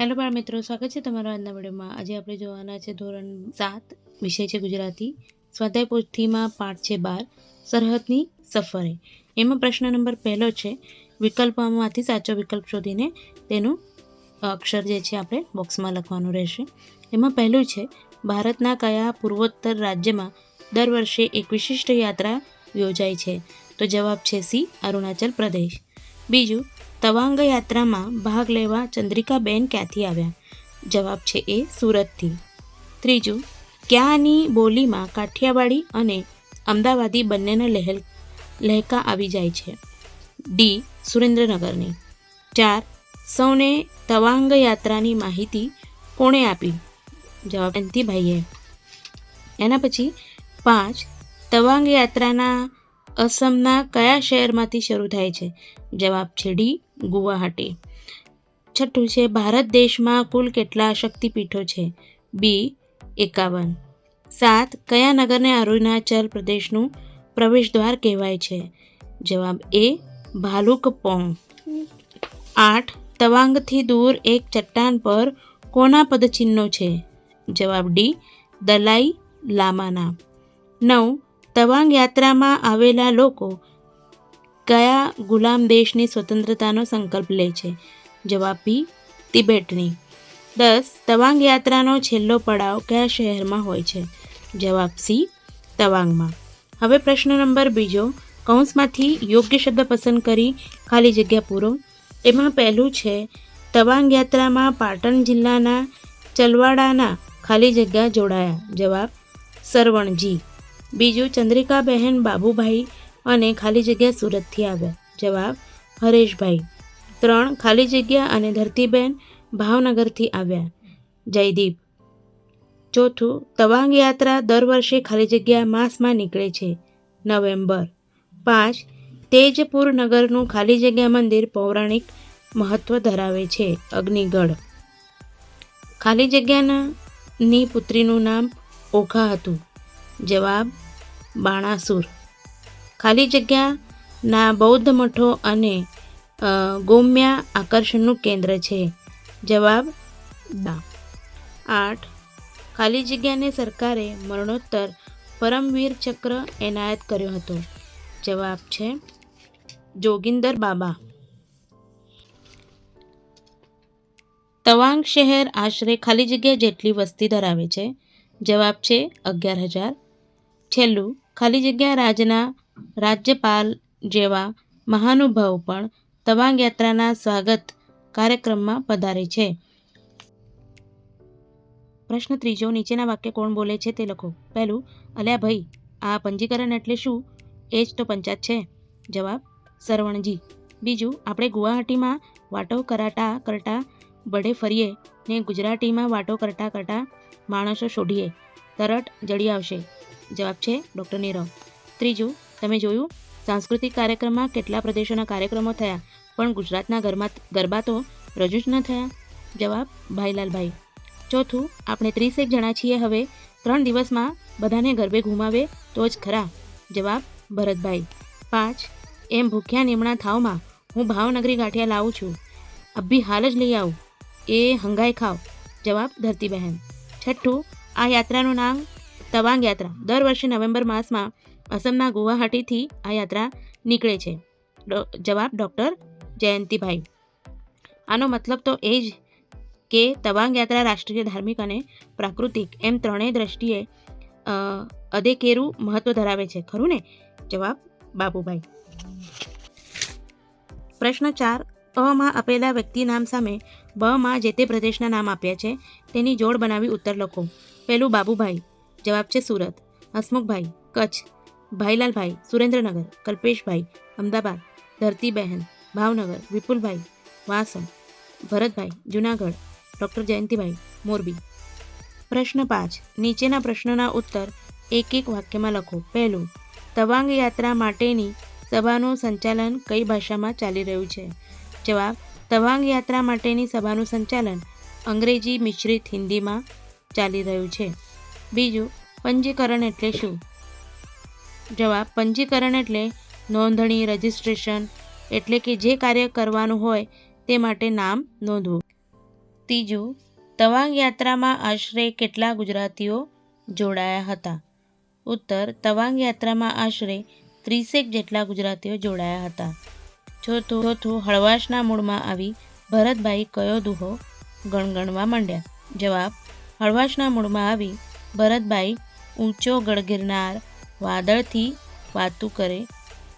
Hello બાળ મિત્રો, સ્વાગત છે તમારા આજના વિડીયોમાં. આજે આપણે જોવાના છે ધોરણ સાત, વિષય છે ગુજરાતી. સ્વાધ્યાય પોથીમાં પાઠ છે બાર, સરહદની સફરે. એમાં પ્રશ્ન નંબર પહેલો છે, વિકલ્પોમાંથી સાચો વિકલ્પ શોધીને તેનું અક્ષર જે છે આપણે બોક્સમાં લખવાનું રહેશે. એમાં પહેલું છે, ભારતના કયા પૂર્વોત્તર રાજ્યમાં દર વર્ષે એક વિશિષ્ટ યાત્રા યોજાય છે? તો જવાબ છે સી, અરુણાચલ પ્રદેશ. બીજું તવાંગ યાત્રામાં ભાગ લેવા ચંદ્રિકાબેન ક્યાંથી આવ્યા? જવાબ છે એ સુરતથી. ત્રીજું, ક્યાંની બોલીમાં કાઠિયાવાડી અને અમદાવાદી બંનેના લહેલ, લહેકા આવી જાય છે? ડી, સુરેન્દ્રનગરની. ચાર, સૌને તવાંગ યાત્રાની માહિતી કોણે આપી? જવાબ ભાઈએ. એના પછી પાંચ તવાંગ યાત્રાના અસમના કયા શહેરમાંથી શરૂ થાય છે? જવાબ છે ડી ગુવાહાટી. છઠ્ઠું છે, ભારત દેશમાં કુલ કેટલા શક્તિપીઠો છે? બી, એકાવન. સાત, કયા નગરને અરુણાચલ પ્રદેશનું પ્રવેશદ્વાર કહેવાય છે? જવાબ એ, ભાલુકપોંગ. આઠ, તવાંગથી દૂર એક ચટ્ટાન પર કોના પદચિહ્નો છે? જવાબ ડી, દલાઈ લામાના. નવ, તવાંગ યાત્રામાં આવેલા લોકો કયા ગુલામ દેશની સ્વતંત્રતાનો સંકલ્પ લે છે? જવાબ બી, તિબેટની. દસ, તવાંગ યાત્રાનો છેલ્લો પડાવ કયા શહેરમાં હોય છે? જવાબ સી, તવાંગમાં. હવે પ્રશ્ન નંબર બીજો. કૌંસમાંથી યોગ્ય શબ્દ પસંદ કરી, ખાલી જગ્યા પૂરો. એમાં પહેલું છે, તવાંગ યાત્રામાં પાટણ જિલ્લાના ચલવાડાના ખાલી જગ્યા જોડાયા. જવાબ, સરવણજી. બીજું, ચંદ્રિકાબહેન બાબુભાઈ અને ખાલી જગ્યા સુરતથી આવ્યા જવાબ, હરેશભાઈ. ત્રણ, ખાલી જગ્યા અને ધરતીબેન ભાવનગરથી આવ્યા. જયદીપ. ચોથું, તવાંગ યાત્રા દર વર્ષે ખાલી જગ્યા માસમાં નીકળે છે. નવેમ્બર. પાંચ, તેજપુર નગરનું ખાલી જગ્યા મંદિર પૌરાણિક મહત્વ ધરાવે છે. અગ્નિગઢ. ખાલી જગ્યાના ની પુત્રીનું નામ ઓખા હતું. જવાબ, બાણાસુર. ખાલી જગ્યાના બૌદ્ધ મઠો અને ગોમ્યા આકર્ષણનું કેન્દ્ર છે. જવાબ આઠ. ખાલી જગ્યાને સરકારે મરણોત્તર પરમવીર ચક્ર એનાયત કર્યો હતો. જવાબ છે જોગિંદર બાબા. તવાંગ શહેર આશરે ખાલી જગ્યા જેટલી વસ્તી ધરાવે છે. જવાબ છે અગિયાર હજાર. છેલ્લું, ખાલી જગ્યા રાજના રાજ્યપાલ જેવા મહાનુભાવ પણ તવાંગ યાત્રાના સ્વાગત કાર્યક્રમમાં પધારે છે. પ્રશ્ન ત્રીજો, નીચેના વાક્ય કોણ બોલે છે તે લખો. પહેલું, અલ્યા ભાઈ, આ પંજીકરણ એટલે શું? એ જ તો પંચાયત છે. જવાબ, સરવણજી. બીજું, આપણે ગુવાહાટીમાં વાટો કરાટા કરતા બડે ફરીએ ને ગુજરાતીમાં વાટો કરતા કરતા માણસો શોધીએ. તરત જડી આવશે. જવાબ છે, ડૉક્ટર નીરવ. ત્રીજું તમે જોયું? સાંસ્કૃતિક કાર્યક્રમમાં કેટલા પ્રદેશોના કાર્યક્રમો થયા? પણ ગુજરાતના ગરબા ગરબા તો રજૂ જ ન થયા? જવાબ, ભાઈલાલભાઈ. ચોથું, આપણે ત્રીસેક જણા છીએ હવે. ત્રણ દિવસમાં બધાને ગરબે ઘુમાવે તો જ ખરા. જવાબ, ભરતભાઈ. પાંચ, એમ ભૂખ્યા નીમણા થાવમાં હું ભાવનગરી ગાંઠિયા લાવું છું. અભી હાલ જ લઈ આવું. એ હંગાઈ ખાવ. જવાબ, ધરતીબહેન. છઠ્ઠું, આ યાત્રાનું નામ તવાંગ યાત્રા. દર વર્ષે નવેમ્બર માસમાં અસમના ગુવાહાટીથી આ યાત્રા નીકળે છે. જવાબ ડૉક્ટર જયંતિભાઈ. આનો મતલબ તો એ જ કે તવાંગ યાત્રા રાષ્ટ્રીય ધાર્મિક અને પ્રાકૃતિક એમ ત્રણેય દ્રષ્ટિએ અદેકેરું મહત્વ ધરાવે છે. ખરું ને? જવાબ બાબુભાઈ. પ્રશ્ન ચાર. અમાં આપેલા વ્યક્તિ નામ સામે બમાં જે તે પ્રદેશના નામ આપ્યા છે, તેની જોડ બનાવી ઉત્તર લખો. પહેલું બાબુભાઈ. જવાબ છે સુરત. હસમુખભાઈ. કચ્છ. ભાઈલાલભાઈ, સુરેન્દ્રનગર, કલ્પેશભાઈ, અમદાવાદ, ધરતીબહેન, ભાવનગર, વિપુલભાઈ, વાસણ, ભરતભાઈ, જુનાગઢ, ડૉક્ટર જયંતિભાઈ, મોરબી. પ્રશ્ન પાંચ. નીચેના પ્રશ્નોના ઉત્તર એક એક વાક્યમાં લખો. પહેલું, તવાંગ યાત્રા માટેની સભાનું સંચાલન કઈ ભાષામાં ચાલી રહ્યું છે? જવાબ, તવાંગ યાત્રા માટેની સભાનું સંચાલન અંગ્રેજી મિશ્રિત હિન્દીમાં ચાલી રહ્યું છે. બીજું, પંજીકરણ એટલે શું? જવાબ પંજીકરણ એટલે નોંધણી, રજિસ્ટ્રેશન એટલે કે જે કાર્ય કરવાનું હોય તે માટે નામ નોંધવું. ત્રીજું, તવાંગ યાત્રામાં આશરે કેટલા ગુજરાતીઓ જોડાયા હતા? ઉત્તર, તવાંગ યાત્રામાં આશરે ત્રીસેક જેટલા ગુજરાતીઓ જોડાયા હતા. ચોથું ચોથું, હળવાશના મૂળમાં આવી ભરતભાઈ કયો દુહો ગણગણવા માંડ્યા? જવાબ, હળવાશના મૂળમાં આવી ભરતભાઈ ઊંચો ગળગિરનાર વાદળથી વાતું કરે,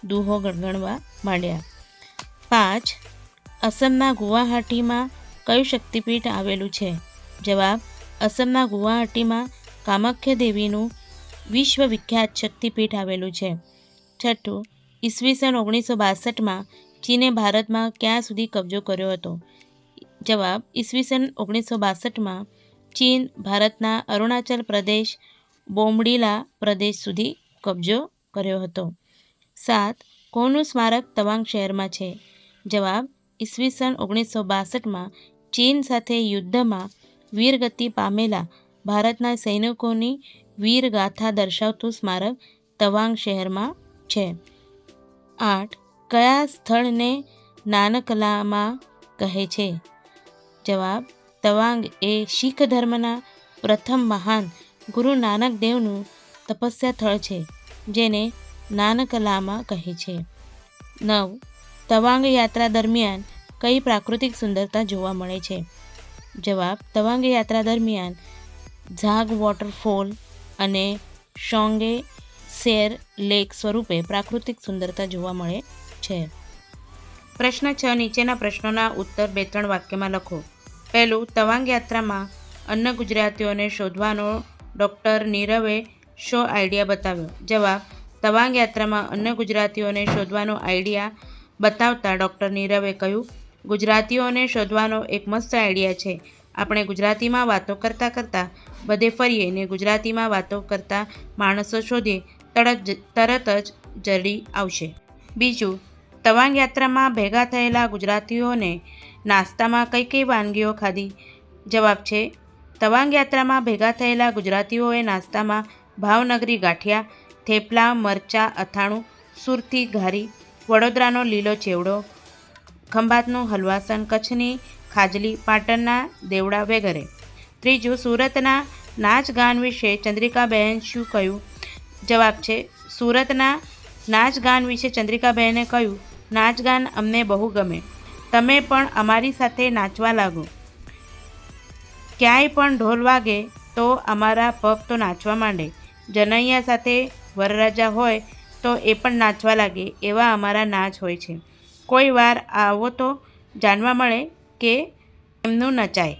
દુહો ગણગણવા માંડ્યા. પાંચ, અસમના ગુવાહાટીમાં કયું શક્તિપીઠ આવેલું છે? જવાબ, અસમના ગુવાહાટીમાં કામાખ્ય દેવીનું વિશ્વવિખ્યાત શક્તિપીઠ આવેલું છે. છઠ્ઠું ઈસવીસન ઓગણીસો બાસઠમાં ચીને ભારતમાં ક્યાં સુધી કબજો કર્યો હતો? જવાબ ઈસવીસન ઓગણીસો બાસઠમાં ચીન, ભારતના અરુણાચલ પ્રદેશ, બોમડીલા પ્રદેશ સુધી કબજો કર્યો હતો. સાત, કોનું સ્મારક તવાંગ શહેરમાં છે? જવાબ ઈસવીસન ઓગણીસો બાસઠમાં ચીન સાથે યુદ્ધમાં વીરગતિ પામેલા ભારતના સૈનિકોની વીરગાથા દર્શાવતું સ્મારક તવાંગ શહેરમાં છે. આઠ, કયા સ્થળને નાનકલામાં કહે છે? જવાબ, તવાંગ એ શીખ ધર્મના પ્રથમ મહાન ગુરુ નાનક દેવનું તપસ્યા સ્થળ છે, જેને નાનકલામાં કહે છે. નવ. તવાંગ યાત્રા દરમિયાન કઈ પ્રાકૃતિક સુંદરતા જોવા મળે છે? જવાબ, તવાંગ યાત્રા દરમિયાન ઝાગ વોટરફોલ અને શોંગે શેર લેક સ્વરૂપે પ્રાકૃતિક સુંદરતા જોવા મળે છે. પ્રશ્ન છ, નીચેના પ્રશ્નોના ઉત્તર બે ત્રણ વાક્યમાં લખો. પહેલું, તવાંગ યાત્રામાં અન્ય ગુજરાતીઓને શોધવાનો ડૉક્ટર નીરવે શો આઈડિયા બતાવ્યો? જવાબ, તવાંગ યાત્રામાં અન્ય ગુજરાતીઓને શોધવાનો આઈડિયા બતાવતા ડૉક્ટર નીરવે કહ્યું, ગુજરાતીઓને શોધવાનો એક મસ્ત આઈડિયા છે. આપણે ગુજરાતીમાં વાતો કરતાં કરતાં બધે ફરીએ ને ગુજરાતીમાં વાતો કરતા માણસો શોધીએ તડક તરત જ જરી આવશે. બીજું, તવાંગ યાત્રામાં ભેગા થયેલા ગુજરાતીઓને નાસ્તામાં કઈ કઈ વાનગીઓ ખાધી? જવાબ છે, તવાંગ યાત્રામાં ભેગા થયેલા ગુજરાતીઓએ નાસ્તામાં ભાવનગરી ગાંઠિયા, થેપલા, મરચાં, અથાણું, સુરતી, ઘારી, વડોદરાનો લીલો ચેવડો, ખંભાતનું હલવાસન કચ્છની ખાજલી, પાટણના દેવડા વગેરે. ત્રીજું, સુરતના નાચ ગાન વિશે ચંદ્રિકાબહેન શું કહ્યું? જવાબ છે, સુરતના નાચ ગાન વિશે ચંદ્રિકાબહેને કહ્યું, નાચ ગાન અમને બહુ ગમે. તમે પણ અમારી સાથે નાચવા લાગો. ક્યાંય પણ ઢોલ વાગે તો અમારા પગ તો નાચવા માંડે. જનૈયા સાથે વરરાજા હોય તો એ પણ નાચવા લાગે એવા અમારા નાચ હોય છે. કોઈ વાર આવો તો જાણવા મળે કે એમનું નચાય.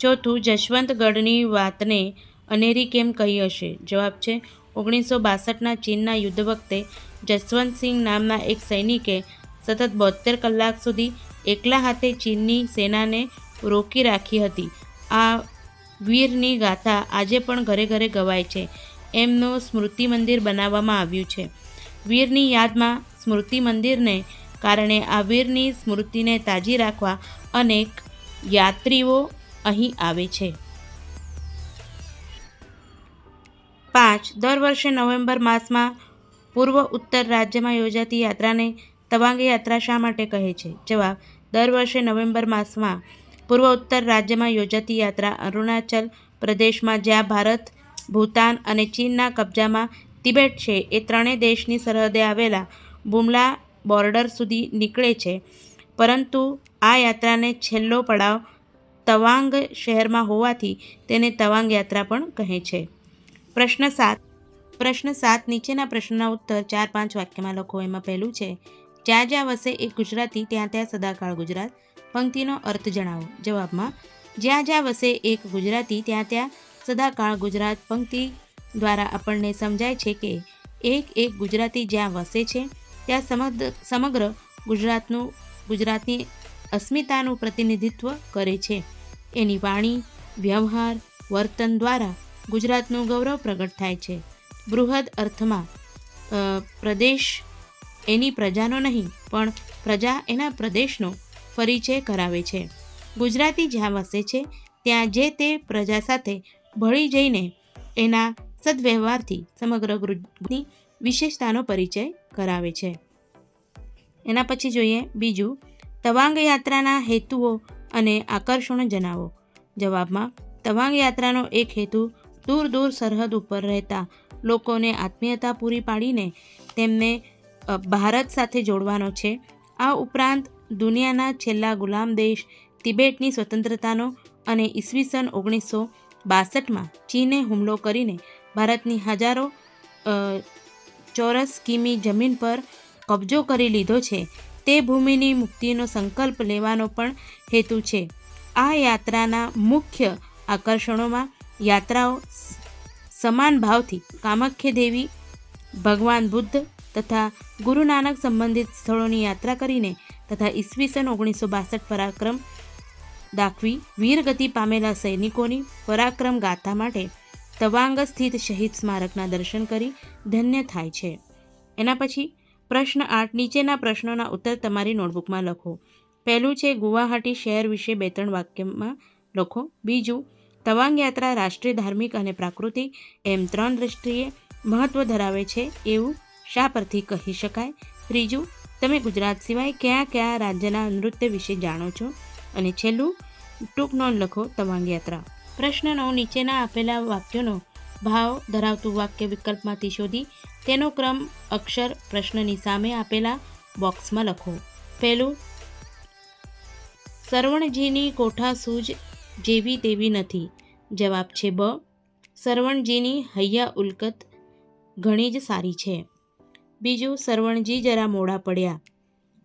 ચોથું જશવંતગઢની વાતને અનેરી કેમ કહી હશે? જવાબ છે, ઓગણીસો બાસઠના ચીનના યુદ્ધ વખતે જસવંતસિંહ નામના એક સૈનિકે સતત બોતેર કલાક સુધી એકલા હાથે ચીનની સેનાને રોકી રાખી હતી. આ વીરની ગાથા આજે પણ ઘરે ઘરે ગવાય છે. એમનું સ્મૃતિ મંદિર બનાવવામાં આવ્યું છે. વીરની યાદમાં સ્મૃતિ મંદિરને કારણે આ વીરની સ્મૃતિને તાજી રાખવા અનેક યાત્રીઓ અહીં આવે છે. પાંચ, દર વર્ષે નવેમ્બર માસમાં પૂર્વ ઉત્તર રાજ્યમાં યોજાતી યાત્રાને તવાંગ યાત્રા શા માટે કહે છે? જવાબ, દર વર્ષે નવેમ્બર માસમાં પૂર્વ ઉત્તર રાજ્યમાં યોજાતી યાત્રા અરુણાચલ પ્રદેશમાં જ્યાં ભારત ભૂતાન અને ચીનના કબજામાં તિબેટ છે. એ ત્રણેય દેશની સરહદે આવેલા બુમલા બોર્ડર સુધી નીકળે છે. પરંતુ આ યાત્રાને છેલ્લો પડાવ તવાંગ શહેરમાં હોવાથી તેને તવાંગ યાત્રા પણ કહે છે. પ્રશ્ન સાત. પ્રશ્ન સાત. નીચેના પ્રશ્નના ઉત્તર ચાર પાંચ વાક્યમાં લખો. એમાં પહેલું છે, જ્યાં જ્યાં વસે એ ગુજરાતી, ત્યાં ત્યાં સદાકાળ ગુજરાત. પંક્તિનો અર્થ જણાવો. જવાબમાં, જ્યાં જ્યાં વસે એક ગુજરાતી, ત્યાં ત્યાં સદાકાળ ગુજરાત પંક્તિ દ્વારા આપણને સમજાય છે કે એક એક ગુજરાતી જ્યાં વસે છે, ત્યાં સમગ્ર સમગ્ર ગુજરાતનું, ગુજરાતની અસ્મિતાનું પ્રતિનિધિત્વ કરે છે. એની વાણી, વ્યવહાર, વર્તન દ્વારા ગુજરાતનું ગૌરવ પ્રગટ થાય છે. બૃહદ અર્થમાં પ્રદેશ એની પ્રજાનો નહીં, પણ પ્રજા એના પ્રદેશનો પરિચય કરાવે છે. ગુજરાતી જ્યાં વસે છે, ત્યાં જે તે પ્રજા સાથે ભળી જઈને એના સદવ્યવહારથી સમગ્ર ગૃહની વિશેષતાનો પરિચય કરાવે છે. એના પછી જોઈએ બીજું, તવાંગ યાત્રાના હેતુઓ અને આકર્ષણો જણાવો. જવાબમાં, તવાંગ યાત્રાનો એક હેતુ દૂર દૂર સરહદ ઉપર રહેતા લોકોને આત્મીયતા પૂરી પાડીને તેમને ભારત સાથે જોડવાનો છે. આ ઉપરાંત દુનિયાના છેલ્લા ગુલામ દેશ તિબેટની સ્વતંત્રતાનો અને ઈસવીસન ઓગણીસો બાસઠમાં ચીને હુમલો કરીને ભારતની હજારો ચોરસ કિમી જમીન પર કબજો કરી લીધો છે. તે ભૂમિની મુક્તિનો સંકલ્પ લેવાનો પણ હેતુ છે. આ યાત્રાના મુખ્ય આકર્ષણોમાં યાત્રાઓ સમાન ભાવથી કામાખ્ય દેવી, ભગવાન બુદ્ધ તથા ગુરુ નાનક સંબંધિત સ્થળોની યાત્રા કરીને તથા ઈસવીસન ઓગણીસો બાસઠ પરાક્રમ દાખવી વીરગતિ પામેલા સૈનિકોની પરાક્રમ ગાથા માટે તવાંગ સ્થિત શહીદ સ્મારકના દર્શન કરી ધન્ય થાય છે. એના પછી પ્રશ્ન આઠ, નીચેના પ્રશ્નોના ઉત્તર તમારી નોટબુકમાં લખો. પહેલું છે ગુવાહાટી શહેર વિશે બે ત્રણ વાક્યમાં લખો. બીજું, તવાંગ યાત્રા રાષ્ટ્રીય, ધાર્મિક અને પ્રાકૃતિક એમ ત્રણ દ્રષ્ટિએ મહત્ત્વ ધરાવે છે એવું શા પરથી કહી શકાય? ત્રીજું, તમે ગુજરાત સિવાય કયા કયા રાજ્યના નૃત્ય વિશે જાણો છો? અને છેલ્લું, ટૂંક નોંધ લખો તવાંગ યાત્રા. પ્રશ્ન નવ, નીચેના આપેલા વાક્યોનો ભાવ ધરાવતું વાક્ય વિકલ્પમાંથી શોધી તેનો ક્રમ, અક્ષર, પ્રશ્નની સામે આપેલા બોક્સમાં લખો. પહેલું, સરવણજીની કોઠા સૂજ જેવી તેવી નથી. જવાબ છે બ. સરવણજીની હૈયા ઉલ્કત ઘણી જ સારી છે. બીજું, સરવણજી જરા મોડા પડ્યા.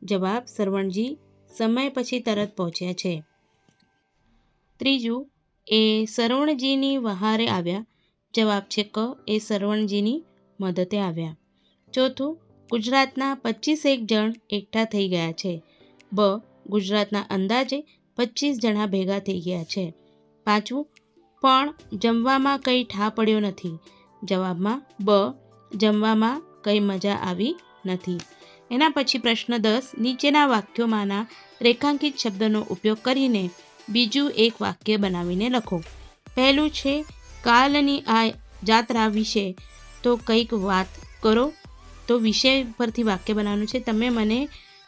જવાબ, સરવણજી સમય પછી તરત પહોંચ્યા છે. ત્રીજું, એ સરવણજીની વહારે આવ્યા. જવાબ છે ક, એ સરવણજીની મદદે આવ્યા. ચોથું, ગુજરાતના પચીસેક જણ એકઠા થઈ ગયા છે. બ, ગુજરાતના અંદાજે પચીસ જણા ભેગા થઈ ગયા છે. પાંચમું, પણ જમવામાં કંઈ ઠા પડ્યો નથી. જવાબમાં બ, જમવામાં કંઈ મજા આવી નથી. એના પછી પ્રશ્ન દસ, નીચેના વાક્યોમાંના રેખાંકિત શબ્દનો ઉપયોગ કરીને બીજું એક વાક્ય બનાવીને લખો. પહેલું છે, કાલની આ જાત્રા વિશે તો કંઈક વાત કરો. તો વિષય પરથી વાક્ય બનાવવાનું છે, તમે મને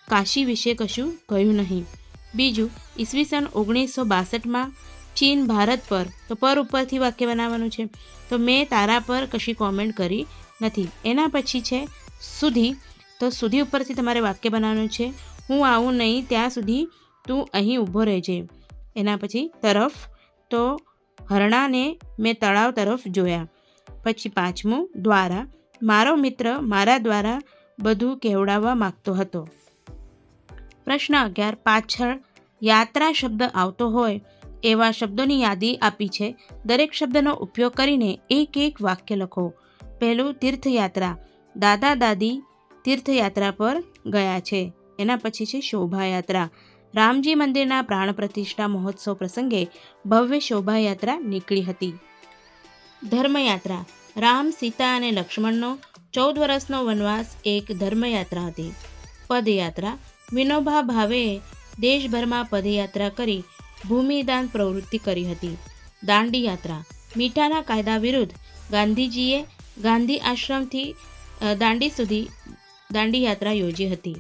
કાશી વિશે કશું કહ્યું નહીં. બીજું ઈસવીસન ઓગણીસો બાસઠમાં ચીન ભારત પર, તો પર ઉપરથી વાક્ય બનાવવાનું છે. તો મેં તારા પર કશી કોમેન્ટ કરી નથી. એના પછી છે, સુધી તો સુધી ઉપરથી તમારે વાક્ય બનાવવાનું છે. હું આવું નહીં, ત્યાં સુધી તું અહીં ઊભો રહેજે. એના પછી તરફ, તો હરણાને મેં તળાવ તરફ જોયા. પછી પાંચમું, દ્વારા. મારો મિત્ર મારા દ્વારા બધું કહેવડાવવા માગતો હતો. પ્રશ્ન અગિયાર, પાછળ યાત્રા શબ્દ આવતો હોય, એવા શબ્દોની યાદી આપી છે. દરેક શબ્દનો ઉપયોગ કરીને એક એક વાક્ય લખો. પહેલું, તીર્થયાત્રા. દાદા, દાદી તીર્થયાત્રા પર ગયા છે. એના પછી છે શોભાયાત્રા. રામજી મંદિરના પ્રાણ પ્રતિષ્ઠા મહોત્સવ પ્રસંગે ભવ્ય શોભાયાત્રા નીકળી હતી. ધર્મયાત્રા. રામ, સીતા અને લક્ષ્મણનો ચૌદ વર્ષનો વનવાસ એક ધર્મયાત્રા હતી. પદયાત્રા. વિનોબા ભાવેએ દેશભરમાં પદયાત્રા કરી ભૂમિદાન પ્રવૃત્તિ કરી હતી. દાંડી યાત્રા મીઠાના કાયદા વિરુદ્ધ ગાંધીજીએ ગાંધી આશ્રમથી દાંડી સુધી દાંડી યાત્રા યોજી હતી.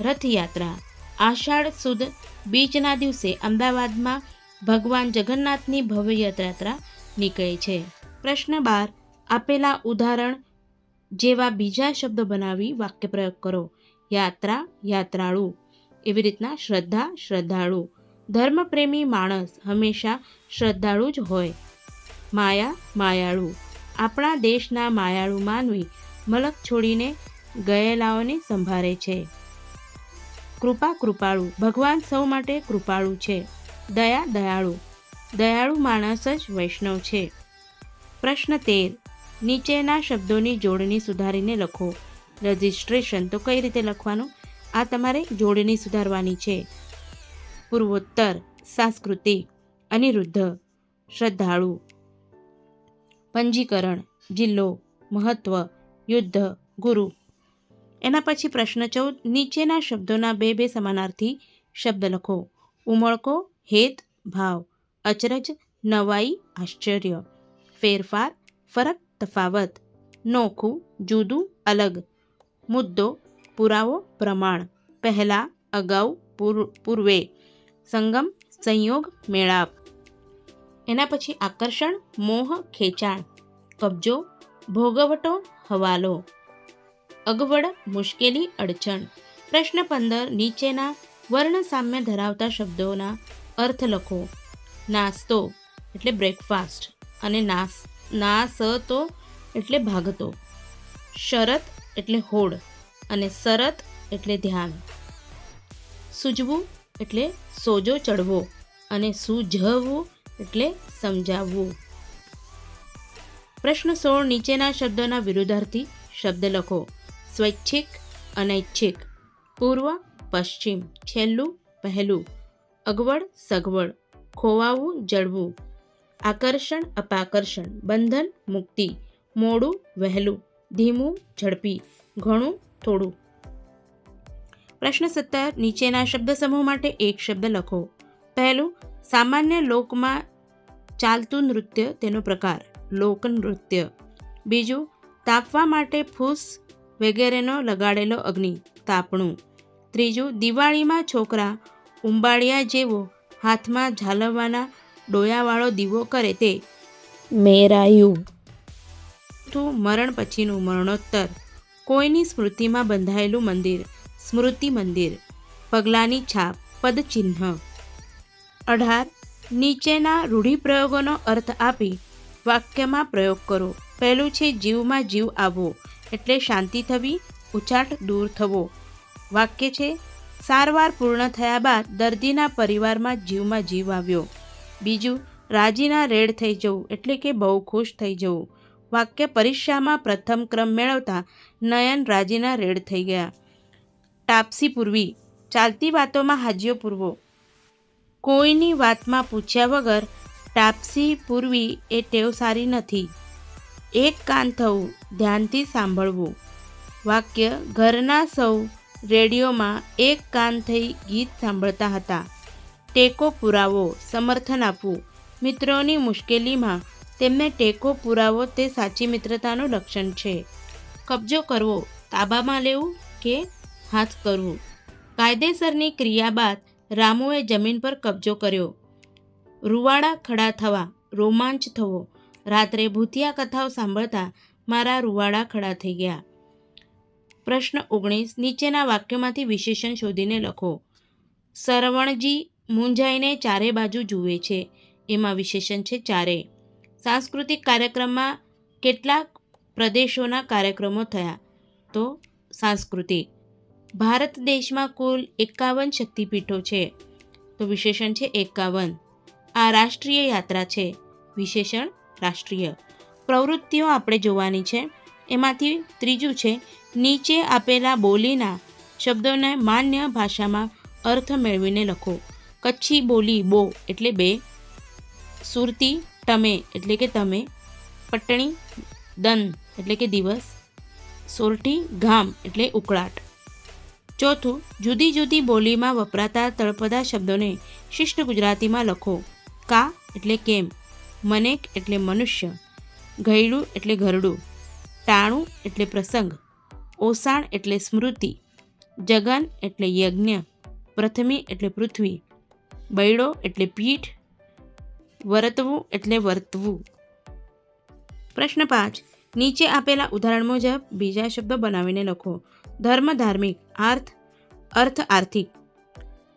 રથયાત્રા આષાઢ સુદ બીચના દિવસે અમદાવાદમાં ભગવાન જગન્નાથની ભવ્ય યાત્રા નીકળે છે. પ્રશ્ન બાર, આપેલા ઉદાહરણ જેવા બીજા શબ્દો બનાવી વાક્ય પ્રયોગ કરો. યાત્રા, યાત્રાળુ. એવી રીતના શ્રદ્ધા, શ્રદ્ધાળુ. ધર્મપ્રેમી માણસ હંમેશા શ્રદ્ધાળુ જ હોય. માયા, માયાળુ. આપણા દેશના માયાળુ માનવી મલક છોડીને ગયેલાઓને સંભાળે છે. કૃપા કૃપાળુ, ભગવાન સૌ માટે કૃપાળુ છે. દયા દયાળુ દયાળુ માણસ જ વૈષ્ણવ છે. પ્રશ્ન તેર, નીચેના શબ્દોની જોડણી સુધારીને લખો. રજિસ્ટ્રેશન તો કઈ રીતે લખવાનું? આ તમારે જોડણી સુધારવાની છે. પૂર્વોત્તર, સાંસ્કૃતિક, અનિરુદ્ધ, શ્રદ્ધાળુ. પંજીકરણ, જિલ્લો, મહત્વ, યુદ્ધ, ગુરુ. એના પછી પ્રશ્ન ચૌદ, નીચેના શબ્દોના બે બે સમાનાર્થી શબ્દ લખો. ઉમળકો, હેત, ભાવ. અચરજ, નવાઈ, આશ્ચર્ય. ફેરફાર, ફરક, તફાવત. નોખું, જુદું, અલગ. મુદ્દો, પુરાવો, પ્રમાણ. પહેલાં, અગાઉ, પૂર- પૂર્વે. સંગમ, સંયોગ, મેળાપ. એના પછી આકર્ષણ, મોહ, ખેંચાણ. કબજો, ભોગવટો, હવાલો. અગવડ, મુશ્કેલી, અડચણ. પ્રશ્ન પંદર, નીચેના વર્ણ સામ્ય ધરાવતા શબ્દોના અર્થ લખો. નાસ્તો, એટલે બ્રેકફાસ્ટ અને નાસ, નાસતો, એટલે ભાગતો. શરત, એટલે હોડ. અને શરત, એટલે ધ્યાન. સૂજવું, એટલે સોજો ચડવો. અને સૂઝવું એટલે સમજાવવું. પ્રશ્ન સોળ, નીચેના શબ્દોના વિરુદ્ધાર્થી શબ્દ લખો. સ્વૈચ્છિક અનૈચ્છિક પૂર્વ, પશ્ચિમ, છેલ્લું, પહેલું. અગવડ, સગવડ. ખોવાવું જળવું આકર્ષણ, અપાકર્ષણ. બંધન, મુક્તિ. મોડું, વહેલું. ધીમું, ઝડપી. ઘણું, થોડું. પ્રશ્ન સત્તર, નીચેના શબ્દ સમૂહ માટે એક શબ્દ લખો. પહેલું, સામાન્ય લોકમાં ચાલતું નૃત્ય, તેનો પ્રકાર. લોકનૃત્ય. બીજું, તાપવા માટે ફૂસ વગેરેનો લગાડેલો અગ્નિ તાપણું. ત્રીજું દિવાળીમાં છોકરા ઉંબાળિયા જેવો હાથમાં ઝાલવવાના ડોયાવાળો દીવો કરે તે. મેરાયું. ચોથું મરણ પછીનું મરણોત્તર. કોઈની સ્મૃતિમાં બંધાયેલું મંદિર સ્મૃતિ મંદિર. પગલાંની છાપ પદચિહ્ન. અઢાર નીચેના રૂઢિપ્રયોગોનો અર્થ આપી વાક્યમાં પ્રયોગ કરો. પહેલું છે જીવમાં જીવ આવવો. એટલે શાંતિ થવી, ઉચાટ દૂર થવો. વાક્ય છે, સારવાર પૂર્ણ થયા બાદ દર્દીના પરિવારમાં જીવમાં જીવ આવ્યો. બીજું, રાજીના રેડ થઈ જવું એટલે કે બહુ ખુશ થઈ જવું. વાક્ય પરીક્ષામાં પ્રથમ ક્રમ મેળવતા નયન રાજીના રેડ થઈ ગયા. ટાપસી પૂર્વી, ચાલતી વાતોમાં હાજીઓ પૂરવો. કોઈની વાતમાં પૂછ્યા વગર ટાપસી પૂરવી એ ટેવ સારી નથી. એક કાન થવું, ધ્યાનથી સાંભળવું. વાક્ય, ઘરના સૌ રેડિયોમાં એક કાન થઈ ગીત સાંભળતા હતા. ટેકો પુરાવો, સમર્થન આપવું. મિત્રોની મુશ્કેલીમાં તેમને ટેકો પુરાવો તે સાચી મિત્રતાનું લક્ષણ છે. કબજો કરવો, તાબામાં લેવું કે હાથ કરવું. કાયદેસરની ક્રિયા બાદ રામુએ જમીન પર કબજો કર્યો. રૂવાડા ખડા થવા, રોમાંચ થવો. રાત્રે ભૂતિયા કથાઓ સાંભળતા મારા રૂવાડા ખડા થઈ ગયા. પ્રશ્ન ઓગણીસ, નીચેના વાક્યમાંથી વિશેષણ શોધીને લખો. સરવણજી મૂંઝાઈને ચારે બાજુ જુએ છે. એમાં વિશેષણ છે ચારે. સાંસ્કૃતિક કાર્યક્રમમાં કેટલાક પ્રદેશોના કાર્યક્રમો થયા. તો સાંસ્કૃતિક. ભારત દેશમાં કુલ એકાવન શક્તિપીઠો છે. તો વિશેષણ છે એકાવન. આ રાષ્ટ્રીય યાત્રા છે. વિશેષણ રાષ્ટ્રીય પ્રવૃત્તિઓ આપણે જોવાની છે. એમાંથી ત્રીજું છે, નીચે આપેલા બોલીના શબ્દોને માન્ય ભાષામાં અર્થ મેળવીને લખો. કચ્છી બોલી બો એટલે બે, સુરતી તમે એટલે કે તમે, પટણી દન એટલે કે દિવસ, સોરઠી ગામ એટલે ઉકળાટ. ચોથું, જુદી જુદી બોલીમાં વપરાતા તળપદા શબ્દોને શિષ્ટ ગુજરાતીમાં લખો. કા એટલે કેમ? મનેક એટલે મનુષ્ય ઘયડું એટલે ઘરડું ટાણું એટલે પ્રસંગ, ઓસાણ એટલે સ્મૃતિ, જગન એટલે યજ્ઞ, પ્રથમી એટલે પૃથ્વી, બૈડો એટલે પીઠ, વર્તવું એટલે વર્તવું. પ્રશ્ન પાંચ. નીચે આપેલા ઉદાહરણ મુજબ બીજા શબ્દો બનાવીને લખો. ધર્મ ધાર્મિક, આર્થ, અર્થ આર્થિક,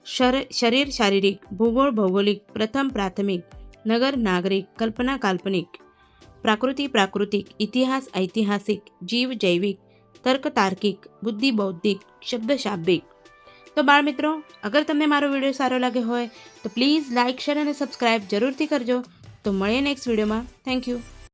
શર- શરીર શારીરિક, ભૂગોળ ભૌગોલિક, પ્રથમ પ્રાથમિક નગર નાગરિક કલ્પના કાલ્પનિક પ્રાકૃતિ પ્રાકૃતિક ઇતિહાસ ઐતિહાસિક જીવ જૈવિક તર્ક તાર્કિક બુદ્ધિ બૌદ્ધિક શબ્દ શાબ્દિક તો બાળ મિત્રો અગર તમને મારો વીડિયો સારો લાગ્યો હોય, તો પ્લીઝ લાઇક, શેર અને સબસ્ક્રાઈબ જરૂરથી કરજો. તો મળીએ નેક્સ્ટ વિડીયોમાં. Thank you